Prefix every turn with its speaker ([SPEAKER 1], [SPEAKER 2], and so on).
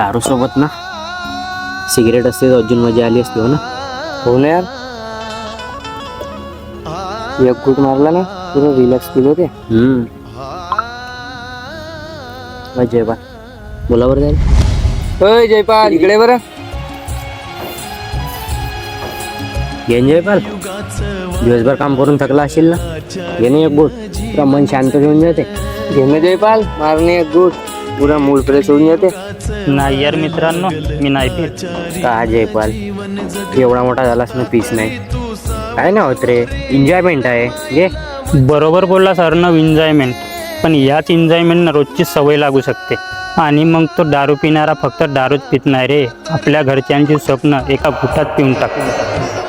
[SPEAKER 1] दारू सोबत ना? सिगरेट असते तर अजून मजा आली असती हो ना?
[SPEAKER 2] हो ना यार. एक गुट मारला ना पूर्ण रिलॅक्स फील होते.
[SPEAKER 1] हम्म. जयपाल बोला बरं जाईल
[SPEAKER 2] होय जयपाल. इकडे बरं.
[SPEAKER 1] घेऊन जयपाल. दिवसभर काम करून थकला असेल ना? घे ना एक तुला मन शांत घेऊन जाते
[SPEAKER 2] घेणे जयपाल. मारणे एक गुट पुरा मूड फ्रेश होऊन जाते.
[SPEAKER 3] नाही यार मित्रांनो मी नाही पित.
[SPEAKER 1] का जयपाल एवढा मोठा झालास ना पीस नाही. काय नाही होत रे? एन्जॉयमेंट आहे. घे
[SPEAKER 3] बरोबर बोलला सर न एन्जॉयमेंट पण याच एन्जॉयमेंटनं रोजची सवय लागू शकते. आणि मग तो दारू पिणारा फक्त दारूच पित नाही रे. आपल्या घरच्यांची स्वप्न एका गुटात पिऊन टाकतो.